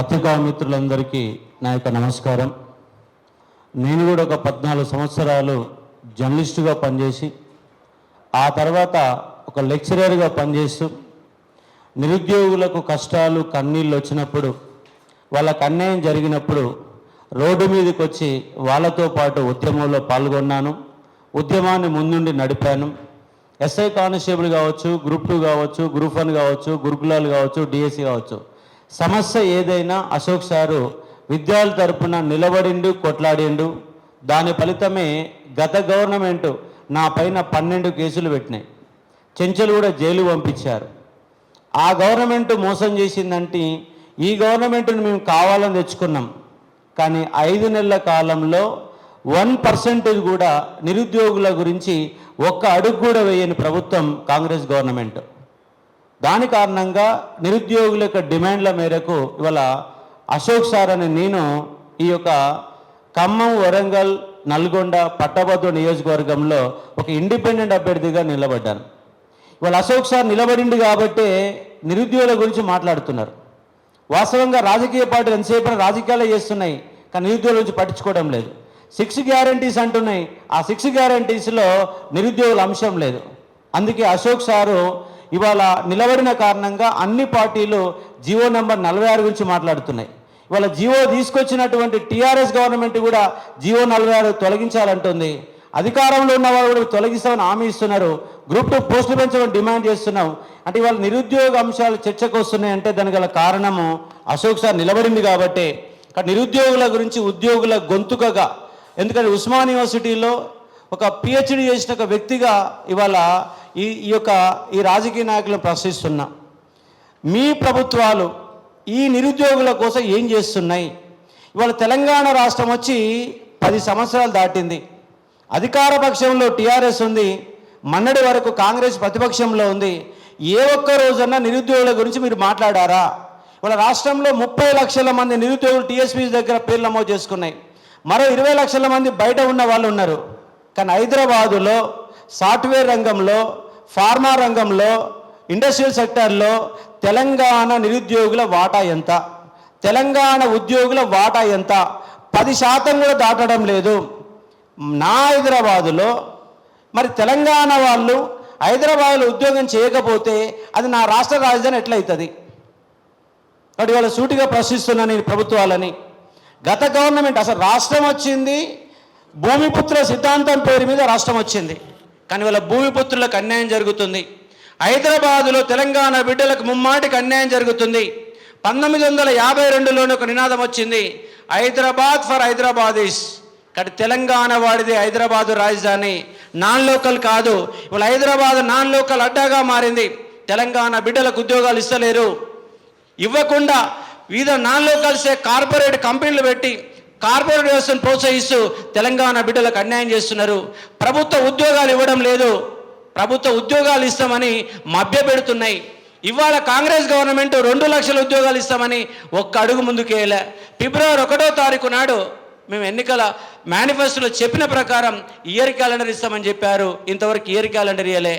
పత్రికా మిత్రులందరికీ నా యొక్క నమస్కారం. నేను కూడా ఒక పద్నాలుగు సంవత్సరాలు జర్నలిస్టుగా పనిచేసి ఆ తర్వాత ఒక లెక్చరర్గా పనిచేస్తూ నిరుద్యోగులకు కష్టాలు కన్నీళ్ళు వచ్చినప్పుడు వాళ్ళకు అన్యాయం జరిగినప్పుడు రోడ్డు మీదకి వచ్చి వాళ్ళతో పాటు ఉద్యమంలో పాల్గొన్నాను. ఉద్యమాన్ని ముందుండి నడిపాను. ఎస్ఐ కానిస్టేబుల్ కావచ్చు గ్రూప్ టూ కావచ్చు గ్రూప్ వన్ కావచ్చు గురుకులాలు కావచ్చు డిఎస్సి కావచ్చు. సమస్య ఏదైనా అశోక్ సారు విద్యార్థుల తరపున నిలబడిండు కొట్లాడిండు. దాని ఫలితమే గత గవర్నమెంట్ నా పైన పన్నెండు కేసులు పెట్టినాయి. చెంచలు కూడా జైలు పంపించారు. ఆ గవర్నమెంట్ మోసం చేసిందంటే ఈ గవర్నమెంట్ని మేము కావాలని తెచ్చుకున్నాం. కానీ ఐదు నెలల కాలంలో వన్ పర్సెంటేజ్ కూడా నిరుద్యోగుల గురించి ఒక్క అడుగు కూడా వేయని ప్రభుత్వం కాంగ్రెస్ గవర్నమెంట్. దాని కారణంగా నిరుద్యోగుల యొక్క డిమాండ్ల మేరకు ఇవాళ అశోక్ సార్ అనే నేను ఈ యొక్క ఖమ్మం వరంగల్ నల్గొండ పట్టభద్రు నియోజకవర్గంలో ఒక ఇండిపెండెంట్ అభ్యర్థిగా నిలబడ్డాను. ఇవాళ అశోక్ సార్ నిలబడింది కాబట్టే నిరుద్యోగుల గురించి మాట్లాడుతున్నారు. వాస్తవంగా రాజకీయ పార్టీలు ఎంతసేపు రాజకీయాలు చేస్తున్నాయి కానీ నిరుద్యోగుల గురించి పట్టించుకోవడం లేదు. సిక్స్ గ్యారంటీస్ అంటున్నాయి. ఆ సిక్స్ గ్యారంటీస్లో నిరుద్యోగుల అంశం లేదు. అందుకే అశోక్ సారు ఇవాళ నిలబడిన కారణంగా అన్ని పార్టీలు జియో నెంబర్ నలభై ఆరు గురించి మాట్లాడుతున్నాయి. ఇవాళ జియో తీసుకొచ్చినటువంటి టీఆర్ఎస్ గవర్నమెంట్ కూడా జియో నలభై ఆరు తొలగించాలంటుంది. అధికారంలో ఉన్న వాళ్ళు కూడా తొలగిస్తామని హామీ ఇస్తున్నారు. గ్రూప్ టూ పోస్టులు పెంచమని డిమాండ్ చేస్తున్నాం. అంటే ఇవాళ నిరుద్యోగ అంశాలు చర్చకు వస్తున్నాయంటే దానికి గల కారణము అశోక్ సార్ నిలబడింది కాబట్టి. కానీ నిరుద్యోగుల గురించి ఉద్యోగుల గొంతుకగా ఎందుకంటే ఉస్మాన్ యూనివర్సిటీలో ఒక పిహెచ్డి చేసిన ఒక వ్యక్తిగా ఇవాళ ఈ ఈ యొక్క ఈ రాజకీయ నాయకులను ప్రశ్నిస్తున్నా. మీ ప్రభుత్వాలు ఈ నిరుద్యోగుల కోసం ఏం చేస్తున్నాయి? ఇవాళ తెలంగాణ రాష్ట్రం వచ్చి పది సంవత్సరాలు దాటింది. అధికార పక్షంలో టీఆర్ఎస్ ఉంది. మన్నడి వరకు కాంగ్రెస్ ప్రతిపక్షంలో ఉంది. ఏ ఒక్క రోజన్నా నిరుద్యోగుల గురించి మీరు మాట్లాడారా? ఇవాళ రాష్ట్రంలో ముప్పై లక్షల మంది నిరుద్యోగులు టీఎస్పీ దగ్గర పేర్లు నమోదు చేసుకున్నాయి. మరో ఇరవై లక్షల మంది బయట ఉన్న వాళ్ళు ఉన్నారు. కానీ హైదరాబాదులో సాఫ్ట్వేర్ రంగంలో ఫార్మా రంగంలో ఇండస్ట్రియల్ సెక్టార్లో తెలంగాణ నిరుద్యోగుల వాటా ఎంత? తెలంగాణ ఉద్యోగుల వాటా ఎంత? పది శాతం కూడా దాటడం లేదు. నా హైదరాబాదులో మరి తెలంగాణ వాళ్ళు హైదరాబాద్లో ఉద్యోగం చేయకపోతే అది నా రాష్ట్ర రాజధాని ఎట్లయితుంది? కాబట్టి వాళ్ళ సూటిగా ప్రశ్నిస్తున్నాను నేను ప్రభుత్వాలని. గత గవర్నమెంట్ అసలు రాష్ట్రం వచ్చింది భూమిపుత్ర సిద్ధాంతం పేరు మీద రాష్ట్రం వచ్చింది. కానీ వాళ్ళ భూమిపుత్రులకు అన్యాయం జరుగుతుంది. హైదరాబాదులో తెలంగాణ బిడ్డలకు ముమ్మాటికి అన్యాయం జరుగుతుంది. పంతొమ్మిది వందల యాభై రెండులోనే ఒక నినాదం వచ్చింది. హైదరాబాద్ ఫర్ హైదరాబాదీస్. కానీ తెలంగాణ వాడిది హైదరాబాదు రాజధాని. నాన్ లోకల్ కాదు. ఇవాళ హైదరాబాద్ నాన్ లోకల్ అడ్డాగా మారింది. తెలంగాణ బిడ్డలకు ఉద్యోగాలు ఇస్తలేరు. ఇవ్వకుండా వివిధ నాన్ లోకల్సే కార్పొరేట్ కంపెనీలు పెట్టి కార్పొరేట్ వ్యవస్థను ప్రోత్సహిస్తూ తెలంగాణ బిడ్డలకు అన్యాయం చేస్తున్నారు. ప్రభుత్వ ఉద్యోగాలు ఇవ్వడం లేదు. ప్రభుత్వ ఉద్యోగాలు ఇస్తామని మభ్యపెడుతున్నాయి. ఇవాళ కాంగ్రెస్ గవర్నమెంట్ రెండు లక్షల ఉద్యోగాలు ఇస్తామని ఒక్క అడుగు ముందుకేయలే ఫిబ్రవరి ఒకటో తారీఖు నాడు మేము ఎన్నికల మేనిఫెస్టోలో చెప్పిన ప్రకారం ఇయర్ క్యాలెండర్ ఇస్తామని చెప్పారు. ఇంతవరకు ఇయర్ క్యాలెండర్ ఇయ్యలే.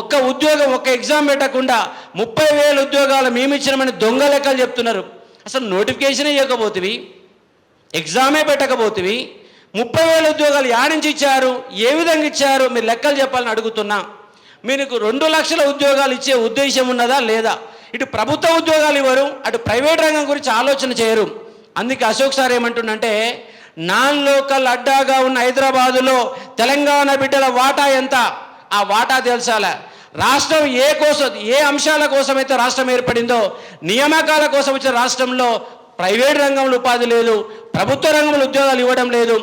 ఒక్క ఉద్యోగం ఒక్క ఎగ్జామ్ పెట్టకుండా ముప్పై వేల ఉద్యోగాలు మేమిచ్చినామని దొంగ లెక్కలు చెప్తున్నారు. అసలు నోటిఫికేషన్ ఇవ్వకపోతుంది ఎగ్జామే పెట్టకపోతేవి. ముప్పై వేల ఉద్యోగాలు యాడించి ఇచ్చారు? ఏ విధంగా ఇచ్చారు? మీరు లెక్కలు చెప్పాలని అడుగుతున్నా. మీకు రెండు లక్షల ఉద్యోగాలు ఇచ్చే ఉద్దేశం ఉన్నదా? లేదా? ఇటు ప్రభుత్వ ఉద్యోగాలు ఇవ్వరు అటు ప్రైవేట్ రంగం గురించి ఆలోచన చేయరు. అందుకే అశోక్ సార్ ఏమంటుండంటే నాన్ లోకల్ అడ్డాగా ఉన్న హైదరాబాదులో తెలంగాణ బిడ్డల వాటా ఎంత? ఆ వాటా తెలుసాలా రాష్ట్రం ఏ కోసం ఏ అంశాల కోసమైతే రాష్ట్రం ఏర్పడిందో నియామకాల కోసం వచ్చిన రాష్ట్రంలో ప్రైవేట్ రంగంలో ఉపాధి లేదు ప్రభుత్వ రంగంలో ఉద్యోగాలు ఇవ్వడం లేదు.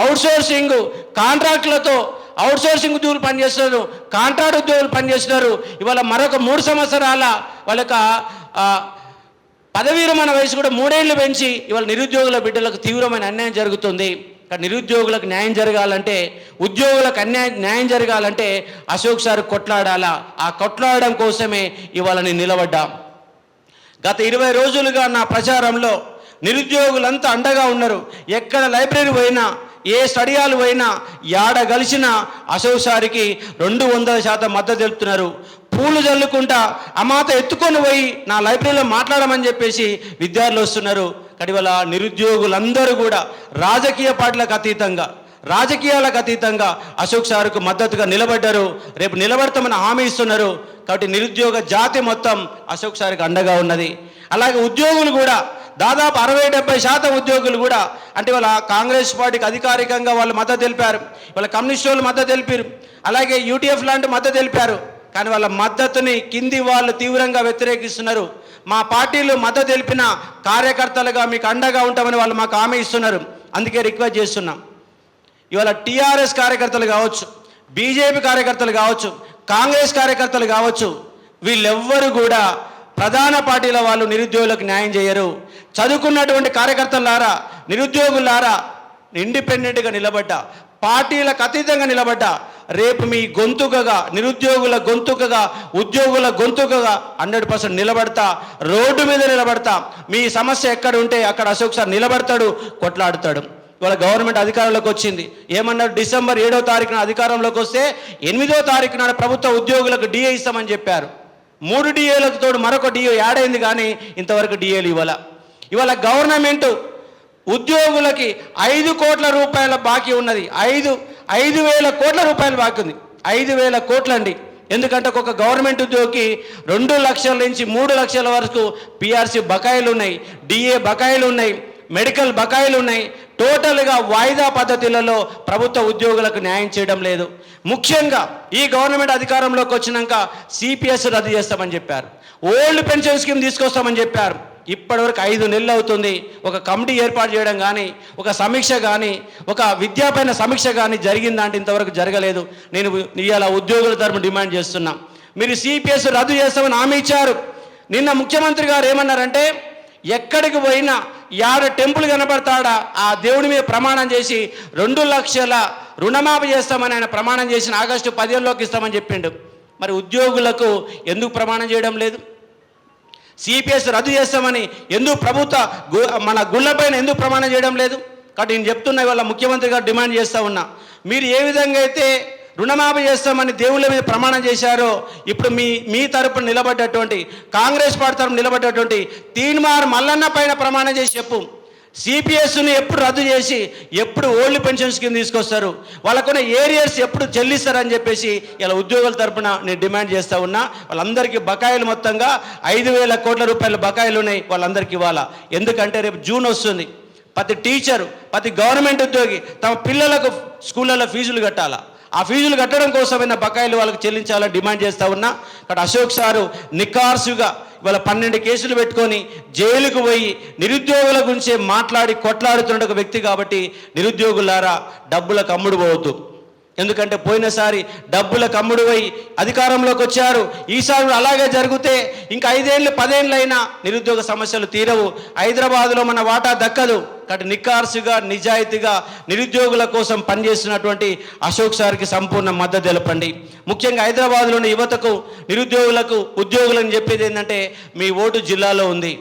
అవుట్సోర్సింగ్ కాంట్రాక్టులతో అవుట్సోర్సింగ్ ఉద్యోగులు పనిచేస్తున్నారు కాంట్రాక్ట్ ఉద్యోగులు పనిచేస్తున్నారు. ఇవాళ మరొక మూడు సంవత్సరాల వాళ్ళ యొక్క పదవీ విరమణ వయసు కూడా మూడేళ్ళు పెంచి ఇవాళ నిరుద్యోగుల బిడ్డలకు తీవ్రమైన అన్యాయం జరుగుతుంది. కానీ నిరుద్యోగులకు న్యాయం జరగాలంటే ఉద్యోగులకు అన్యాయం న్యాయం జరగాలంటే అశోక్ సార్ కొట్లాడాలా. ఆ కొట్లాడడం కోసమే ఇవాళ నేను నిలబడ్డా. గత ఇరవై రోజులుగా నా ప్రచారంలో నిరుద్యోగులంతా అండగా ఉన్నారు. ఎక్కడ లైబ్రరీ పోయినా ఏ స్టడియాలు పోయినా యాడ కలిసిన అశోక్ సారికి రెండు వందల శాతం మద్దతు తెలుపుతున్నారు. పూలు చల్లుకుంటా అమాత ఎత్తుకొని పోయి నా లైబ్రరీలో మాట్లాడమని చెప్పేసి విద్యార్థులు వస్తున్నారు. కడివల నిరుద్యోగులందరూ కూడా రాజకీయ పార్టీలకు అతీతంగా. రాజకీయాలకు అతీతంగా అశోక్ సార్కు మద్దతుగా నిలబడ్డారు. రేపు నిలబడతామని హామీ ఇస్తున్నారు. కాబట్టి నిరుద్యోగ జాతి మొత్తం అశోక్ సార్కి అండగా ఉన్నది. అలాగే ఉద్యోగులు కూడా దాదాపు అరవై డెబ్బై శాతం ఉద్యోగులు కూడా అంటే వాళ్ళ కాంగ్రెస్ పార్టీకి అధికారికంగా వాళ్ళు మద్దతు తెలిపారు. వాళ్ళ కమ్యూనిస్ట్ వాళ్ళు మద్దతు తెలిపారు. అలాగే యూటీఎఫ్ లాంటి మద్దతు తెలిపారు. కానీ వాళ్ళ మద్దతుని కింది వాళ్ళు తీవ్రంగా వ్యతిరేకిస్తున్నారు. మా పార్టీలు మద్దతు తెలిపిన కార్యకర్తలుగా మీకు అండగా ఉంటామని వాళ్ళు మాకు హామీ ఇస్తున్నారు. అందుకే రిక్వెస్ట్ చేస్తున్నాం. ఇవాళ టీఆర్ఎస్ కార్యకర్తలు కావచ్చు బీజేపీ కార్యకర్తలు కావచ్చు కాంగ్రెస్ కార్యకర్తలు కావచ్చు వీళ్ళెవ్వరు కూడా ప్రధాన పార్టీల వాళ్ళు నిరుద్యోగులకు న్యాయం చేయరు. చదువుకున్నటువంటి కార్యకర్తలారా నిరుద్యోగులారా ఇండిపెండెంట్గా నిలబడ్డా పార్టీలకు అతీతంగా నిలబడ్డా రేపు మీ గొంతుకగా నిరుద్యోగుల గొంతుకగా ఉద్యోగుల గొంతుకగా హండ్రెడ్ పర్సెంట్ నిలబడతా రోడ్డు మీద నిలబడతా మీ సమస్య ఎక్కడ ఉంటే అక్కడ అశోక్ సార్ నిలబడతాడు కొట్లాడుతాడు. ఇవాళ గవర్నమెంట్ అధికారంలోకి వచ్చింది. ఏమన్నారు? డిసెంబర్ ఏడో తారీఖున అధికారంలోకి వస్తే ఎనిమిదో తారీఖు నాడు ప్రభుత్వ ఉద్యోగులకు డిఏ ఇస్తామని చెప్పారు. మూడు డిఏలకు తోడు మరొక డిఏ యాడ్ అయింది కానీ ఇంతవరకు డిఏలు ఇవ్వాల. ఇవాళ గవర్నమెంట్ ఉద్యోగులకి ఐదు కోట్ల రూపాయల బాకీ ఉన్నది. ఐదు ఐదు వేల కోట్ల రూపాయలు బాకీ ఉంది. ఐదు వేల కోట్లండి. ఎందుకంటే ఒక గవర్నమెంట్ ఉద్యోగికి రెండు లక్షల నుంచి మూడు లక్షల వరకు పిఆర్సీ బకాయిలు ఉన్నాయి. డిఏ బకాయిలు ఉన్నాయి. మెడికల్ బకాయిలు ఉన్నాయి. టోటల్గా వాయిదా పద్ధతులలో ప్రభుత్వ ఉద్యోగులకు న్యాయం చేయడం లేదు. ముఖ్యంగా ఈ గవర్నమెంట్ అధికారంలోకి వచ్చినాక సిపిఎస్ రద్దు చేస్తామని చెప్పారు. ఓల్డ్ పెన్షన్ స్కీమ్ తీసుకొస్తామని చెప్పారు. ఇప్పటివరకు ఐదు నెలలు అవుతుంది. ఒక కమిటీ ఏర్పాటు చేయడం కానీ ఒక సమీక్ష కానీ ఒక విద్యాపైన సమీక్ష కానీ జరిగిందంటే ఇంతవరకు జరగలేదు. నేను ఇవాళ ఉద్యోగుల తరపు డిమాండ్ చేస్తున్నా. మీరు సిపిఎస్ రద్దు చేస్తామని హామీ ఇచ్చారు. నిన్న ముఖ్యమంత్రి గారు ఏమన్నారంటే ఎక్కడికి పోయినా యాడ టెంపుల్ కనబడతాడా? ఆ దేవుడి మీద ప్రమాణం చేసి రెండు లక్షల రుణమాఫీ చేస్తామని ఆయన ప్రమాణం చేసిన ఆగస్టు పదిహేనులోకి ఇస్తామని చెప్పిండు. మరి ఉద్యోగులకు ఎందుకు ప్రమాణం చేయడం లేదు? సిపిఎస్ రద్దు చేస్తామని ఎందుకు ప్రభుత్వ గు- మన గుళ్ళపైన ఎందుకు ప్రమాణం చేయడం లేదు? కాబట్టి నేను చెప్తున్నా ఇవాళ ముఖ్యమంత్రి గారు డిమాండ్ చేస్తూ ఉన్నా. మీరు ఏ విధంగా అయితే రుణమాఫీ చేస్తామని దేవుళ్ళ మీద ప్రమాణం చేశారో ఇప్పుడు మీ మీ తరపున నిలబడ్డటువంటి కాంగ్రెస్ పార్టీ తరపున నిలబడ్డటువంటి తీన్మార్ మల్లన్న పైన ప్రమాణం చేసి చెప్పు. సిపిఎస్ని ఎప్పుడు రద్దు చేసి ఎప్పుడు ఓల్డ్ పెన్షన్ స్కీమ్ తీసుకొస్తారు. వాళ్ళకున్న ఏరియర్స్ ఎప్పుడు చెల్లిస్తారని చెప్పేసి ఇలా ఉద్యోగుల తరపున నేను డిమాండ్ చేస్తా ఉన్నా. వాళ్ళందరికీ బకాయిలు మొత్తంగా ఐదు వేల కోట్ల రూపాయల బకాయిలు ఉన్నాయి వాళ్ళందరికీ ఇవ్వాలా. ఎందుకంటే రేపు జూన్ వస్తుంది. ప్రతి టీచరు ప్రతి గవర్నమెంట్ ఉద్యోగి తమ పిల్లలకు స్కూళ్ళలో ఫీజులు కట్టాలా? ఆ ఫీజులు కట్టడం కోసమైనా బకాయిలు వాళ్ళకి చెల్లించాలని డిమాండ్ చేస్తా ఉన్నా. ఇక్కడ అశోక్ సారు నిఖార్సుగా ఇవాళ పన్నెండు కేసులు పెట్టుకొని జైలుకు పోయి నిరుద్యోగుల గురించే మాట్లాడి కొట్లాడుతున్న ఒక వ్యక్తి కాబట్టి నిరుద్యోగులారా డబ్బులకు అమ్ముడు పోవద్దు ఎందుకంటే పోయినసారి డబ్బుల కమ్ముడువై అధికారంలోకి వచ్చారు. ఈసారి అలాగే జరిగితే ఇంకా ఐదేళ్ళు పదేళ్ళైనా నిరుద్యోగ సమస్యలు తీరవు. హైదరాబాద్లో మన వాటా దక్కదు. కాబట్టి నిక్కార్సుగా నిజాయితీగా నిరుద్యోగుల కోసం పనిచేస్తున్నటువంటి అశోక్ సార్కి సంపూర్ణ మద్దతు తెలపండి. ముఖ్యంగా హైదరాబాద్లోని యువతకు నిరుద్యోగులకు ఉద్యోగులని చెప్పేది ఏంటంటే మీ ఓటు జిల్లాలో ఉంది.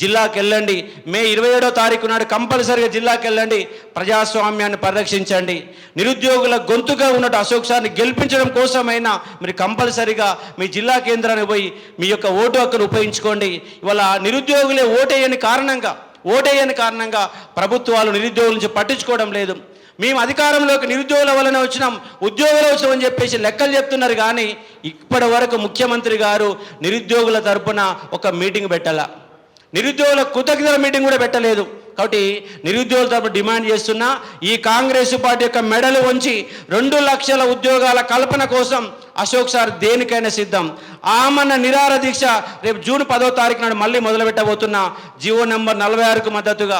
జిల్లాకి వెళ్ళండి మే ఇరవై ఏడో తారీఖు నాడు కంపల్సరిగా జిల్లాకి వెళ్ళండి ప్రజాస్వామ్యాన్ని పరిరక్షించండి. నిరుద్యోగుల గొంతుగా ఉన్నట్టు అశోక్ సార్ని గెలిపించడం కోసమైనా మీరు కంపల్సరిగా మీ జిల్లా కేంద్రానికి పోయి మీ యొక్క ఓటు హక్కును ఉపయోగించుకోండి. ఇవాళ నిరుద్యోగులే ఓటేయని కారణంగా ఓటేయని కారణంగా ప్రభుత్వాలు నిరుద్యోగుల నుంచి పట్టించుకోవడం లేదు. మేము అధికారంలోకి నిరుద్యోగుల వలన వచ్చినాం ఉద్యోగులు అని చెప్పేసి లెక్కలు చెప్తున్నారు కానీ ఇప్పటి వరకు ముఖ్యమంత్రి గారు నిరుద్యోగుల తరపున ఒక మీటింగ్ పెట్టాల. నిరుద్యోగుల కృతజ్ఞతల మీటింగ్ కూడా పెట్టలేదు. కాబట్టి నిరుద్యోగుల తరపు డిమాండ్ చేస్తున్నా ఈ కాంగ్రెస్ పార్టీ యొక్క మెడలు ఉంచి రెండు లక్షల ఉద్యోగాల కల్పన కోసం అశోక్ సార్ దేనికైనా సిద్ధం. ఆమన్న నిరార దీక్ష రేపు జూన్ పదో తారీఖు నాడు మళ్ళీ మొదలుపెట్టబోతున్న. జీవో నెంబర్ నలభై ఆరుకు మద్దతుగా.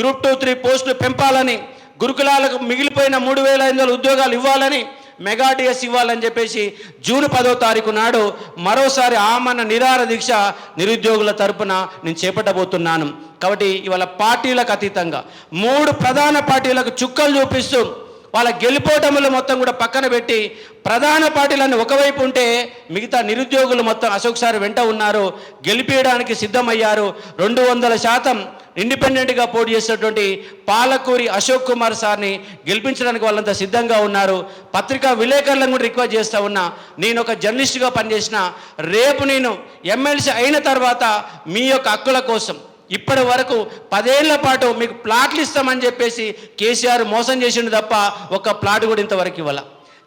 గ్రూప్ టూ త్రీ పోస్టులు పెంపాలని గురుకులాలకు మిగిలిపోయిన మూడు వేల ఐదు వందల ఉద్యోగాలు ఇవ్వాలని మెగా డిఎస్ ఇవ్వాలని చెప్పేసి జూన్ పదో తారీఖు నాడు మరోసారి ఆమన్న నిరార దీక్ష నిరుద్యోగుల తరపున నేను చేపట్టబోతున్నాను. కాబట్టి ఇవాళ పార్టీలకు అతీతంగా మూడు ప్రధాన పార్టీలకు చుక్కలు చూపిస్తూ వాళ్ళ గెలిపోటములు మొత్తం కూడా పక్కన పెట్టి ప్రధాన పార్టీలన్నీ ఒకవైపు ఉంటే మిగతా నిరుద్యోగులు మొత్తం అశోక్ సార్ వెంట ఉన్నారు. గెలిపేయడానికి సిద్ధమయ్యారు. రెండు వందల శాతం ఇండిపెండెంట్గా పోటీ చేసినటువంటి పాలకూరి అశోక్ కుమార్ సార్ని గెలిపించడానికి వాళ్ళంతా సిద్ధంగా ఉన్నారు. పత్రికా విలేకరులను కూడా రిక్వెస్ట్ చేస్తూ ఉన్నా. నేను ఒక జర్నలిస్ట్గా పనిచేసిన రేపు నేను ఎమ్మెల్సీ అయిన తర్వాత మీ యొక్క హక్కుల కోసం ఇప్పటి వరకు పదేళ్ళ పాటు మీకు ప్లాట్లు ఇస్తామని చెప్పేసి కేసీఆర్ మోసం చేసిండు తప్ప ఒక ప్లాట్ కూడా ఇంతవరకు ఇవ్వాలి.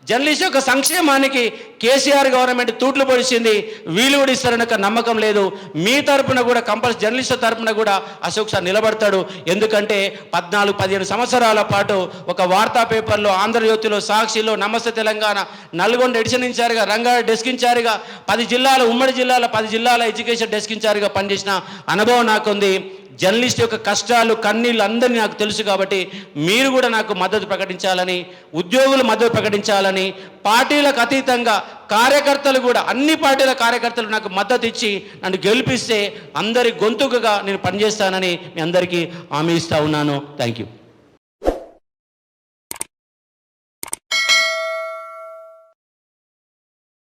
జర్నలిస్ట్ యొక్క సంక్షేమానికి కేసీఆర్ గవర్నమెంట్ తూట్లు పొడిచింది. వీలు కూడా ఇస్తారని ఒక నమ్మకం లేదు. మీ తరపున కూడా కంపల్సరీ జర్నలిస్ట్ తరపున కూడా అశోక్ సార్ నిలబడతాడు. ఎందుకంటే పద్నాలుగు పదిహేను సంవత్సరాల పాటు ఒక వార్తా పేపర్లో ఆంధ్రజ్యోతిలో సాక్షిలో నమస్తే తెలంగాణ నల్గొండ ఎడిషన్ ఇన్ఛార్జ్గా రంగారెడ్డి డెస్క్ ఇన్ఛార్జ్గా పది జిల్లాల ఉమ్మడి జిల్లాల పది జిల్లాల ఎడ్యుకేషన్ డెస్క్ ఇన్ఛార్జ్గా పనిచేసిన అనుభవం నాకుంది. జర్నలిస్ట్ యొక్క కష్టాలు కన్నీళ్ళు అందరినీ నాకు తెలుసు కాబట్టి మీరు కూడా నాకు మద్దతు ప్రకటించాలని ఉద్యోగులు మద్దతు ప్రకటించాలని పార్టీలకు అతీతంగా కార్యకర్తలు కూడా అన్ని పార్టీల కార్యకర్తలు నాకు మద్దతు ఇచ్చి నన్ను గెలిపిస్తే అందరి గొంతుకగా నేను పనిచేస్తానని మీ అందరికీ హామీ ఇస్తా ఉన్నాను. Thank you